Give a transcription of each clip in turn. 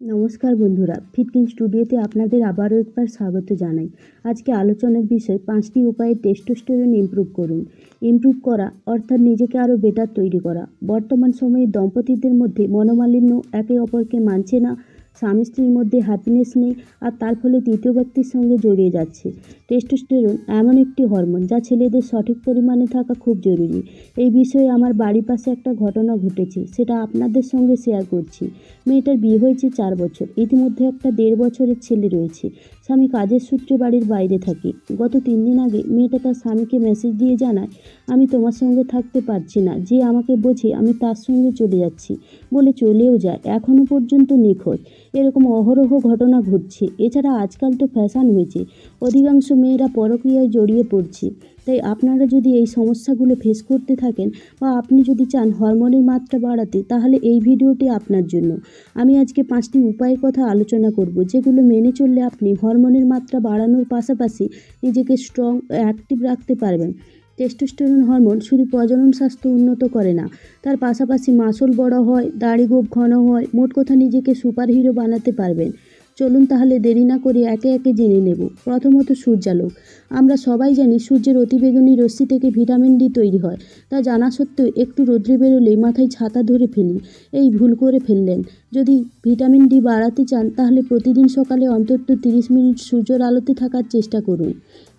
নমস্কার বন্ধুরা, ফিটকিন স্টুডিওতে আপনাদের আবারও একবার স্বাগত জানাই। আজকে আলোচনার বিষয় পাঁচটি উপায়ে টেস্টোস্টেরন ইমপ্রুভ করুন। ইমপ্রুভ করা, অর্থাৎ নিজেকে আরও বেটার তৈরি করা। বর্তমান সময়ে দম্পতিদের মধ্যে মনোমালিন্য একে অপরকে মানছে না স্বামী স্ত্রীর মধ্যে হ্যাপিনেস নেই আর তার ফলে তৃতীয় ব্যক্তির সঙ্গে জড়িয়ে যাচ্ছে। টেস্টোস্টেরন এমন একটি হরমোন যা ছেলেদের সঠিক পরিমাণে থাকা খুব জরুরি। এই বিষয়ে আমার বাড়ির পাশে একটা ঘটনা ঘটেছে, সেটা আপনাদের সঙ্গে শেয়ার করছি। মেয়েটার বিয়ে হয়েছে চার বছর। ইতিমধ্যে একটা দেড় বছরের ছেলে রয়েছে। স্বামী কাজের সূত্রে বাড়ির বাইরে থাকে। গত তিন দিন আগে মেয়েটা তার স্বামীকে মেসেজ দিয়ে জানায়, আমি তোমার সঙ্গে থাকতে পারছি না। যে আমাকে বোঝে, আমি তার সঙ্গে চলে যাচ্ছি। বলে চলেও যায় এখনও পর্যন্ত নিখোঁজ। এরকম অহরহ ঘটনা ঘটছে। এছাড়া আজকাল তো ফ্যাশন হয়েছে। অধিকাংশ মেয়েরা পরক্রিয়ায় জড়িয়ে পড়ছে। তাই আপনারা যদি এই সমস্যাগুলো ফেস করতে থাকেন বা আপনি যদি চান হরমোনের মাত্রা বাড়াতে, তাহলে এই ভিডিওটি আপনার জন্য। আমি আজকে পাঁচটি উপায়ের কথা আলোচনা করব, যেগুলো মেনে চললে আপনি হরমোনের মাত্রা বাড়ানোর পাশাপাশি নিজেকে স্ট্রং অ্যাক্টিভ রাখতে পারবেন। টেস্টোস্টেরন হরমোন শুধু প্রজনন স্বাস্থ্য উন্নত করে না, তার পাশাপাশি মাসল বড় হয়, দাড়ি গোপ ঘন হয়, মোট কথা নিজেকে সুপারহিরো বানাতে পারবেন। চলুন তাহলে দেরি না করে একে একে জেনে নেব। প্রথমত সূর্যালোক। আমরা সবাই জানি সূর্যের অতিবেগুনি রশ্মি থেকে ভিটামিন ডি তৈরি হয়। তা জানা সত্ত্বেও একটু রোদ্রে বেরোলেই মাথায় ছাতা ধরে ফেলি। এই ভুল করে ফেললেন। যদি ভিটামিন ডি বাড়াতে চান, তাহলে প্রতিদিন সকালে অন্তত তিরিশ মিনিট সূর্যের আলোতে থাকার চেষ্টা করুন।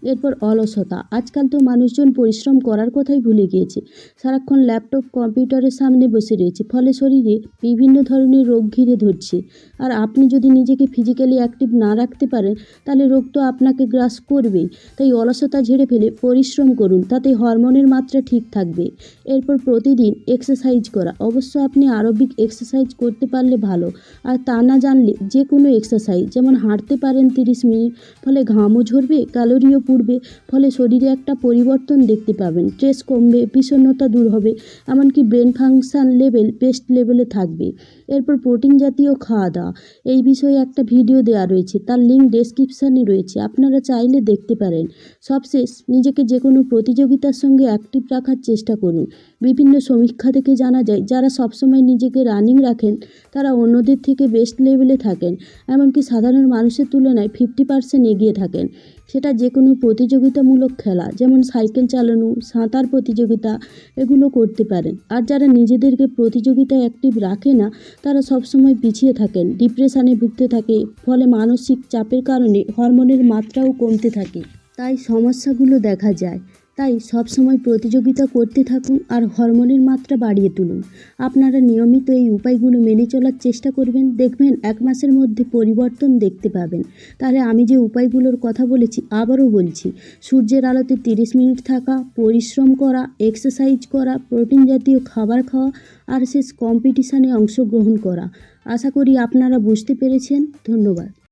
এরপর অলসতা। আজকাল তো মানুষজন পরিশ্রম করার কথাই ভুলে গিয়েছে। সারাক্ষণ ল্যাপটপ, কম্পিউটারের সামনে বসে রয়েছে। ফলে শরীরে বিভিন্ন ধরনের রোগ ঘিরে ধরছে। আর আপনি যদি নিজেকে ফিজিক্যালি অ্যাক্টিভ না রাখতে পারেন, তাহলে রোগ তো আপনাকে গ্রাস করবেই। তাই অলসতা ঝেড়ে ফেলে পরিশ্রম করুন। তাতে হরমোনের মাত্রা ঠিক থাকবে। এরপর প্রতিদিন এক্সারসাইজ করা। অবশ্য আপনি আরবিক এক্সারসাইজ করতে পারলে ভালো। আর তা না জানলে যে কোনো এক্সারসাইজ যেমন হাঁটতে পারেন তিরিশ মিনিট, ফলে ঘামও ঝরবে ক্যালোরিও পুড়বে, ফলে শরীরে একটা পরিবর্তন দেখতে পাবেন। স্ট্রেস কমবে, বিষণ্ণতা দূর হবে, এমনকি ব্রেন ফাংশান লেভেল, বেস্ট লেভেলে থাকবে। এরপর প্রোটিন জাতীয় খাওয়া দাওয়া এই বিষয়ে একটা ভিডিও দেওয়া রয়েছে, তার লিঙ্ক ডেসক্রিপশানে রয়েছে, আপনারা চাইলে দেখতে পারেন। সবশেষ, নিজেকে যে কোনো প্রতিযোগিতার সঙ্গে অ্যাক্টিভ রাখার চেষ্টা করুন। বিভিন্ন সমীক্ষা থেকে জানা যায়, যারা সবসময় নিজেকে রানিং রাখেন, তারা অন্যদের থেকে বেস্ট লেভেলে থাকেন, এমনকি সাধারণ মানুষের তুলনায় ফিফটি পার্সেন্ট এগিয়ে থাকেন। সেটা যে কোনো প্রতিযোগিতামূলক খেলা, যেমন সাইকেল চালানো, সাঁতার প্রতিযোগিতা, এগুলো করতে পারেন। আর যারা নিজেদেরকে প্রতিযোগিতায় অ্যাক্টিভ রাখে না, তারা সবসময় পিছিয়ে থাকেন ডিপ্রেশানে ভুগতে থাকে, ফলে মানসিক চাপের কারণে হরমোনের মাত্রাও কমতে থাকে। তাই সমস্যাগুলো দেখা যায়। তাই সবসময় প্রতিযোগিতা করতে থাকুন আর হরমোনের মাত্রা বাড়িয়ে তুলুন। আপনারা নিয়মিত এই উপায়গুলো মেনে চলার চেষ্টা করবেন। দেখবেন এক মাসের মধ্যে পরিবর্তন দেখতে পাবেন। তাহলে আমি যে উপায়গুলোর কথা বলেছি, আবারও বলছি। সূর্যের আলোতে তিরিশ মিনিট থাকা, পরিশ্রম করা, এক্সারসাইজ করা, প্রোটিন জাতীয় খাবার খাওয়া, আর শেষ কম্পিটিশানে অংশগ্রহণ করা। আশা করি আপনারা বুঝতে পেরেছেন। ধন্যবাদ।